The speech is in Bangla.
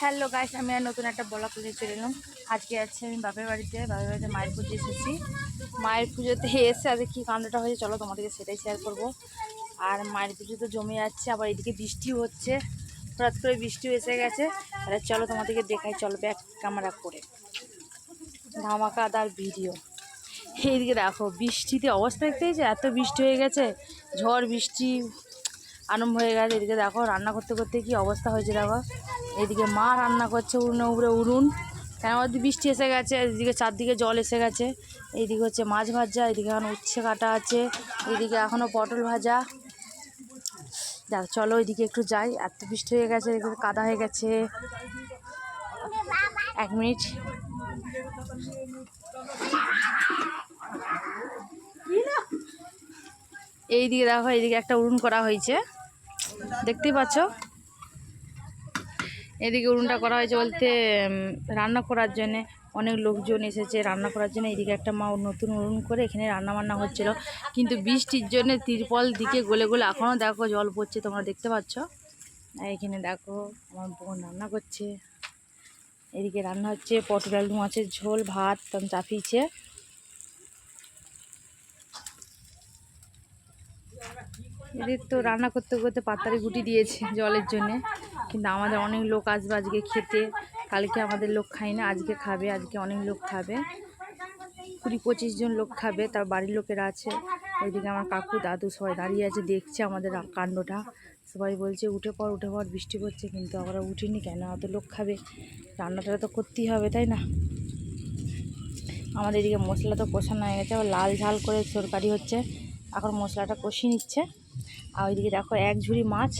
হ্যালো গাইস, আমি আর নতুন একটা বলা পুজো চলে এলাম। আজকে যাচ্ছি আমি বাপের বাড়িতে বাপের বাড়িতে মায়ের পুজো এসেছি। মায়ের পুজোতে এসে আজকে কী কাণ্ডটা হয়েছে চলো তোমাদেরকে সেটাই শেয়ার করব। আর মায়ের পুজো তো জমে যাচ্ছে, আবার এদিকে বৃষ্টিও হচ্ছে। হঠাৎ করে বৃষ্টিও এসে গেছে। তাহলে চলো তোমাদেরকে দেখাই, চলো ব্যাক ক্যামেরা করে। ধামাকাদার ভিডিও এইদিকে দেখো, বৃষ্টিতে অবস্থা দেখতে এত বৃষ্টি হয়ে গেছে, ঝড় বৃষ্টি আরম্ভ হয়ে গেছে। এদিকে দেখো, রান্না করতে করতে কি অবস্থা হয়েছে দেখো। এদিকে মা রান্না করছে, উনুনে উপরে উড়ুন কেন? বৃষ্টি এসে গেছে, এদিকে চারদিকে জল এসে গেছে। এইদিকে হচ্ছে মাছ ভাজা, এদিকে এখন উচ্ছে কাটা আছে। এদিকে এখনও পটল ভাজা। দেখ, চলো ওইদিকে একটু যাই। এত বৃষ্টি হয়ে গেছে, এদিকে কাদা হয়ে গেছে। এক মিনিট। এইদিকে দেখো, এইদিকে একটা উড়ুন করা হয়েছে। দেখতেই পাচ্ছ? এদিকে উড়ুনটা করা হয়েছে বলতে রান্না করার জন্যে অনেক লোকজন এসেছে রান্না করার জন্য। এদিকে একটা মা নতুন উড়ুন করে এখানে রান্না বান্না হচ্ছিল। কিন্তু বৃষ্টির জন্য তিরপল দিকে গলে গলে এখনও দেখো জল পড়ছে, তোমরা দেখতে পাচ্ছ? এখানে দেখো আমার বোন রান্না করছে। এদিকে রান্না হচ্ছে, পটল, আলু, মাছের ঝোল, ভাত চাপিয়েছে। এদের তো রান্না করতে করতে পাতারি গুটি দিয়েছে জলের জন্য। কিন্তু আমাদের অনেক লোক আসবে আজকে খেতে। কালকে আমাদের লোক খায় না, আজকে খাবে, আজকে অনেক লোক খাবে। কুড়ি পঁচিশ জন লোক খাবে, তার বাড়ির লোকেরা আছে। ওইদিকে আমার কাকু, দাদু সবাই দাঁড়িয়ে আছে, দেখছে আমাদের কাণ্ডটা। সবাই বলছে, উঠে পর উঠে পর বৃষ্টি পড়ছে। কিন্তু আমরা উঠিনি, কেন? অত লোক খাবে। রান্নাটা তো করতেই হবে, তাই না? আমাদের এদিকে মশলা তো কষানো হয়ে গেছে। আবার লাল ঝাল করে তরকারি হচ্ছে। এখন মশলাটা কষিয়ে নিচ্ছে। আর ওইদিকে দেখো এক ঝুড়ি মাছ